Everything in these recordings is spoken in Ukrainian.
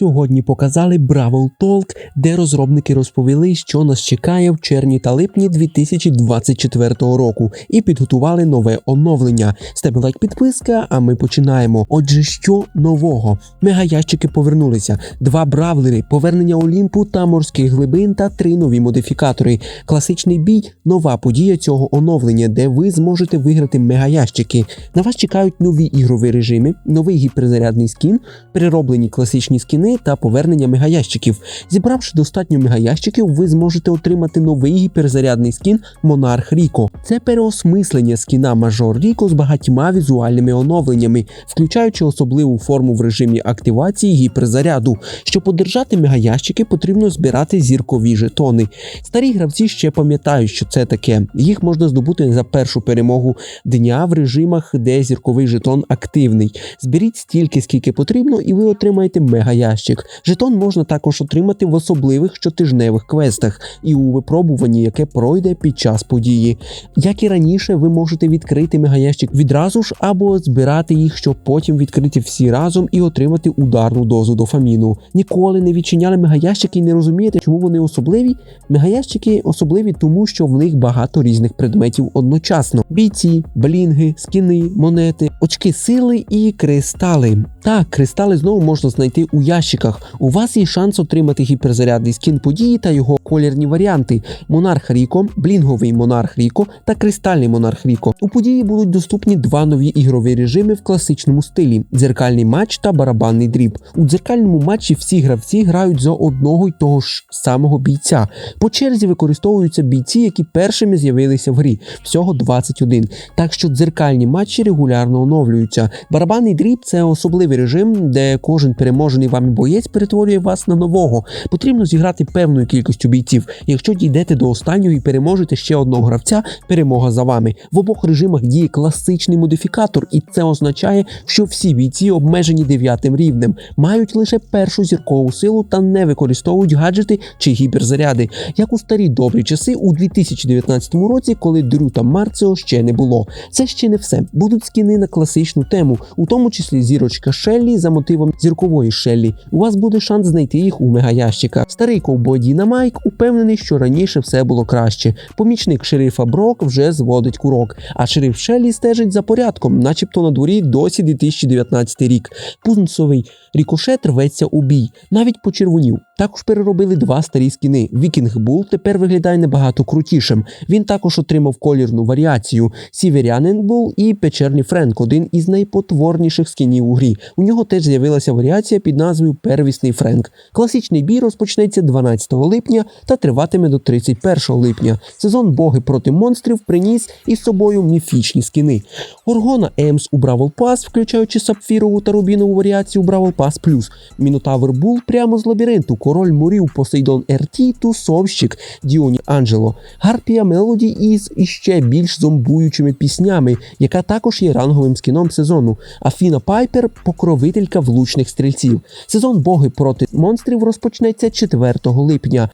Сьогодні показали Бравл Talk, де розробники розповіли, що нас чекає в червні та липні 2024 року, і підготували нове оновлення. Тебе лайк підписка, а ми починаємо. Отже, що нового? Мегаящики повернулися, два бравлери, повернення Олімпу та морських глибин та три нові модифікатори. Класичний бій нова подія цього оновлення, де ви зможете виграти мегаящики. На вас чекають нові ігрові режими, новий гіперзарядний скін, перероблені класичні скіни та повернення мегаящиків. Зібравши достатньо мегаящиків, ви зможете отримати новий гіперзарядний скін Монарх Ріко. Це переосмислення скіна Мажор Ріко з багатьма візуальними оновленнями, включаючи особливу форму в режимі активації гіперзаряду. Щоб одержати мегаящики, потрібно збирати зіркові жетони. Старі гравці ще пам'ятають, що це таке. Їх можна здобути за першу перемогу дня в режимах, де зірковий жетон активний. Зберіть стільки, скільки потрібно, і ви отримаєте мегаящик. Жетон можна також отримати в особливих щотижневих квестах і у випробуванні, яке пройде під час події. Як і раніше, ви можете відкрити мегаящик відразу ж або збирати їх, щоб потім відкрити всі разом і отримати ударну дозу дофаміну. Ніколи не відчиняли мегаящики і не розумієте, чому вони особливі. Мегаящики особливі, тому що в них багато різних предметів одночасно: бійці, блінги, скіни, монети, очки сили і кристали. Так, кристали знову можна знайти у ящиках. У вас є шанс отримати гіперзарядний скін події та його колірні варіанти: Монарх Ріко, блінговий Монарх Ріко та кристальний Монарх Ріко. У події будуть доступні два нові ігрові режими в класичному стилі: дзеркальний матч та барабанний дріб. У дзеркальному матчі всі гравці грають за одного й того ж самого бійця. По черзі використовуються бійці, які першими з'явилися в грі. Всього 21. Так що дзеркальні матчі регулярно оновлюються. Барабанний дріб це особливий режим, де кожен переможений вами боєць перетворює вас на нового. Потрібно зіграти певною кількістю бійців. Якщо дійдете до останнього і переможете ще одного гравця, перемога за вами. В обох режимах діє класичний модифікатор, і це означає, що всі бійці обмежені дев'ятим рівнем, мають лише першу зіркову силу та не використовують гаджети чи гіперзаряди, як у старі добрі часи у 2019 році, коли Дрю та Марціо ще не було. Це ще не все. Будуть скіни на класичну тему, у тому числі зірочка Шеллі за мотивом зіркової Шеллі. У вас буде шанс знайти їх у мегаящиках. Старий ковбой Діна Майк упевнений, що раніше все було краще. Помічник шерифа Брок вже зводить курок, а шериф Шеллі стежить за порядком, начебто на дворі досі 2019 рік. Пунцовий рікошет рветься у бій, навіть почервонів. Також переробили два старі скіни. Вікінг Бул тепер виглядає набагато крутішим. Він також отримав колірну варіацію. Сіверянин Бул і Печерний Френк один із найпотворніших скінів у грі. У нього теж з'явилася варіація під назвою Первісний Френк. Класичний бій розпочнеться 12 липня та триватиме до 31 липня. Сезон боги проти монстрів приніс із собою міфічні скіни. Оргона Емс у Бравл Пас, включаючи сапфірову та рубінову варіацію Бравл Пас Плюс. Мінотавр Бул прямо з лабіринту. Король морів Посейдон Ерті, тусовщик Діоні Анджело, Гарпія Мелоді із іще більш зомбуючими піснями, яка також є ранговим скіном сезону. Афіна Пайпер покровителька влучних стрільців. Сезон боги проти монстрів розпочнеться 4 липня.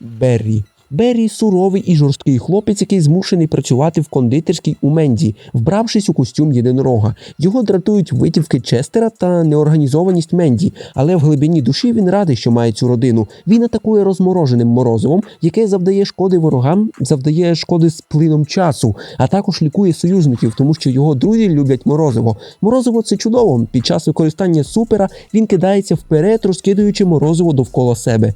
Беррі. Беррі суровий і жорсткий хлопець, який змушений працювати в кондитерській у Менді, вбравшись у костюм єдинорога. Його дратують витівки Честера та неорганізованість Менді, але в глибині душі він радий, що має цю родину. Він атакує розмороженим морозивом, яке завдає шкоди ворогам, завдає шкоди з плином часу, а також лікує союзників, тому що його друзі люблять морозиво. Морозиво це чудово. Під час використання супера він кидається вперед, розкидуючи морозиво довкола себе.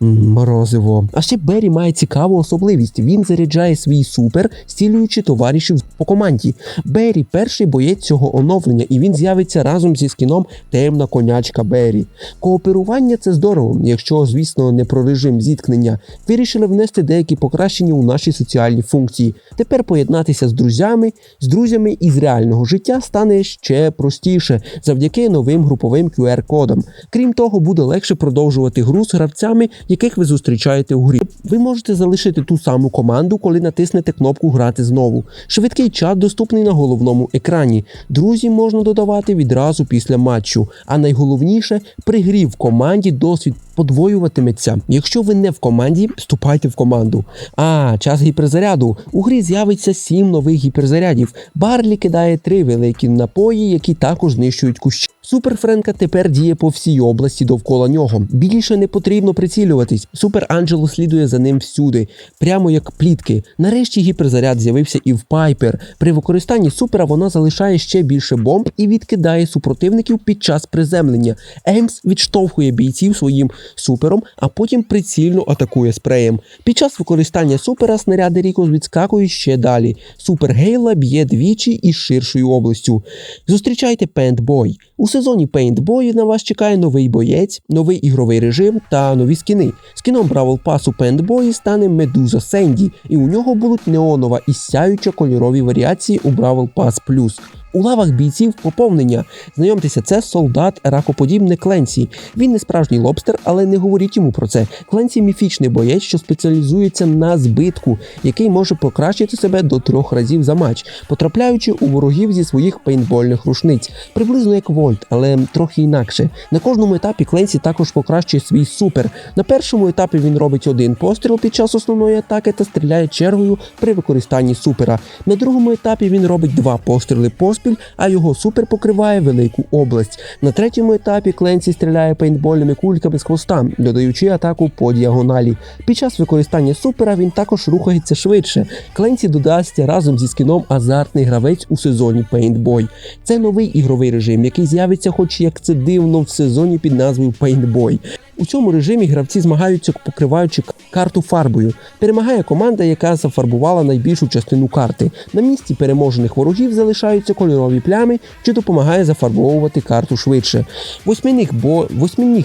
Морозиво. А ще Беррі має цікаву особливість. Він заряджає свій супер, стілюючи товаришів по команді. Беррі перший боєць цього оновлення, і він з'явиться разом зі скіном темна конячка Беррі. Кооперування це здорово, якщо, звісно, не про режим зіткнення. Вирішили внести деякі покращення у наші соціальні функції. Тепер поєднатися з друзями, з друзями із реального життя стане ще простіше завдяки новим груповим QR-кодам. Крім того, буде легше продовжувати гру з гравцями яких ви зустрічаєте у грі. Ви можете залишити ту саму команду, коли натиснете кнопку Грати знову. Швидкий чат доступний на головному екрані. Друзі можна додавати відразу після матчу. А найголовніше, при грі в команді досвід подвоюватиметься. Якщо ви не в команді, вступайте в команду. А, час гіперзаряду. У грі з'явиться 7 нових гіперзарядів. Барлі кидає три великі напої, які також знищують кущі. Супер Френка тепер діє по всій області довкола нього. Більше не потрібно прицілюватись. Супер Анджело слідує за ним всюди, прямо як плітки. Нарешті гіперзаряд з'явився і в Пайпер. При використанні супера вона залишає ще більше бомб і відкидає супротивників під час приземлення. Емс відштовхує бійців своїм супером, а потім прицільно атакує спреєм. Під час використання супера снаряди Ріко відскакують ще далі. Супер Гейла б'є двічі із ширшою областю. Зустрічайте Пейнтбой. У сезоні Paintboy на вас чекає новий боєць, новий ігровий режим та нові скіни. Скіном Бравл Пасу Пендбої стане Медуза Сенді, і у нього будуть неонова і сяюча кольорові варіації у Бравл Пас Плюс. У лавах бійців поповнення. Знайомтеся, це солдат ракоподібне Кленсі. Він не справжній лобстер, але не говоріть йому про це. Кленсі міфічний боєць, що спеціалізується на збитку, який може покращити себе до трьох разів за матч, потрапляючи у ворогів зі своїх пейнтбольних рушниць, приблизно як Вольт, але трохи інакше. На кожному етапі Кленсі також покращує свій супер. На першому етапі він робить один постріл під час основної атаки та стріляє чергою при використанні супера. На другому етапі він робить два постріли поспіль, а його супер покриває велику область. На третьому етапі Кленсі стріляє пейнтбольними кульками з хвоста, додаючи атаку по діагоналі. Під час використання супера він також рухається швидше. Кленсі додасться разом зі скіном азартний гравець у сезоні Paintboy. Це новий ігровий режим, який з'явиться, хоч як це дивно, в сезоні під назвою Paintboy. У цьому режимі гравці змагаються, покриваючи карту фарбою. Перемагає команда, яка зафарбувала найбільшу частину карти. На місці переможених ворогів залишаються кольорові плями, що допомагає зафарбовувати карту швидше. Восьминіг бо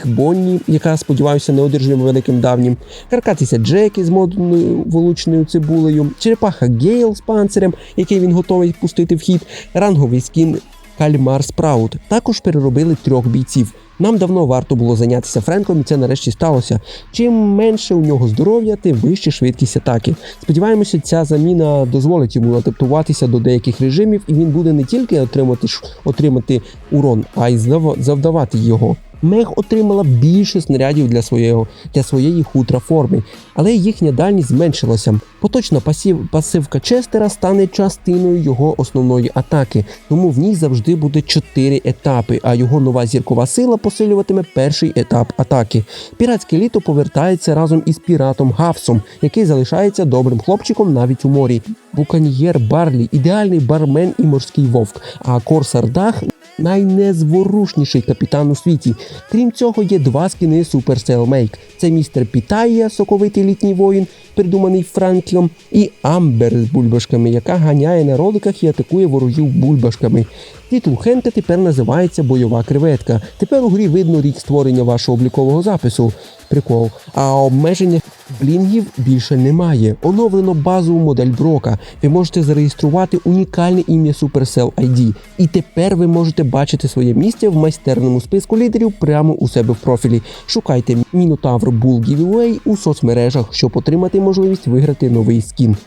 Бонні, яка сподіваюся не одержима великим давнім. Каркатися Джекі з модною волучною цибулею, черепаха Гейл з панцирем, який він готовий пустити в хід, ранговий скін Кальмар Спраут. Також переробили трьох бійців. Нам давно варто було зайнятися Френком, і це нарешті сталося. Чим менше у нього здоров'я, тим вища швидкість атаки. Сподіваємося, ця заміна дозволить йому адаптуватися до деяких режимів, і він буде не тільки отримати, отримати урон, а й завдавати його. Мех отримала більше снарядів для, своєго, для своєї хутра форми, але їхня дальність зменшилася. Поточна пасів, пасивка Честера стане частиною його основної атаки, тому в ній завжди буде 4 етапи, а його нова зіркова сила посилюватиме перший етап атаки. Піратське літо повертається разом із піратом Гавсом, який залишається добрим хлопчиком навіть у морі. Буканьєр Барлі ідеальний бармен і морський вовк, а Корсар Дах найнезворушніший капітан у світі. Крім цього, є два скини Supercell Make. Це містер Пітая, соковитий літній воїн, придуманий Франклом, і Амбер з бульбашками, яка ганяє на роликах і атакує ворогів бульбашками. Титул Хенка тепер називається Бойова креветка. Тепер у грі видно рік створення вашого облікового запису. Прикол. А обмеження блінгів більше немає. Оновлено базову модель Брока. Ви можете зареєструвати унікальне ім'я Supercell ID. І тепер ви можете бачити своє місце в майстерному списку лідерів прямо у себе в профілі. Шукайте Мінотавр Bull Giveaway у соцмережах, щоб отримати можливість виграти новий скін.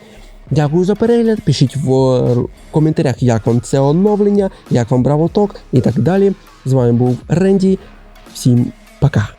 Дякую за перегляд. Пишіть в е, коментарях, як вам це оновлення, як вам Браво Ток і так далі. З вами був Ренді. Всім пока.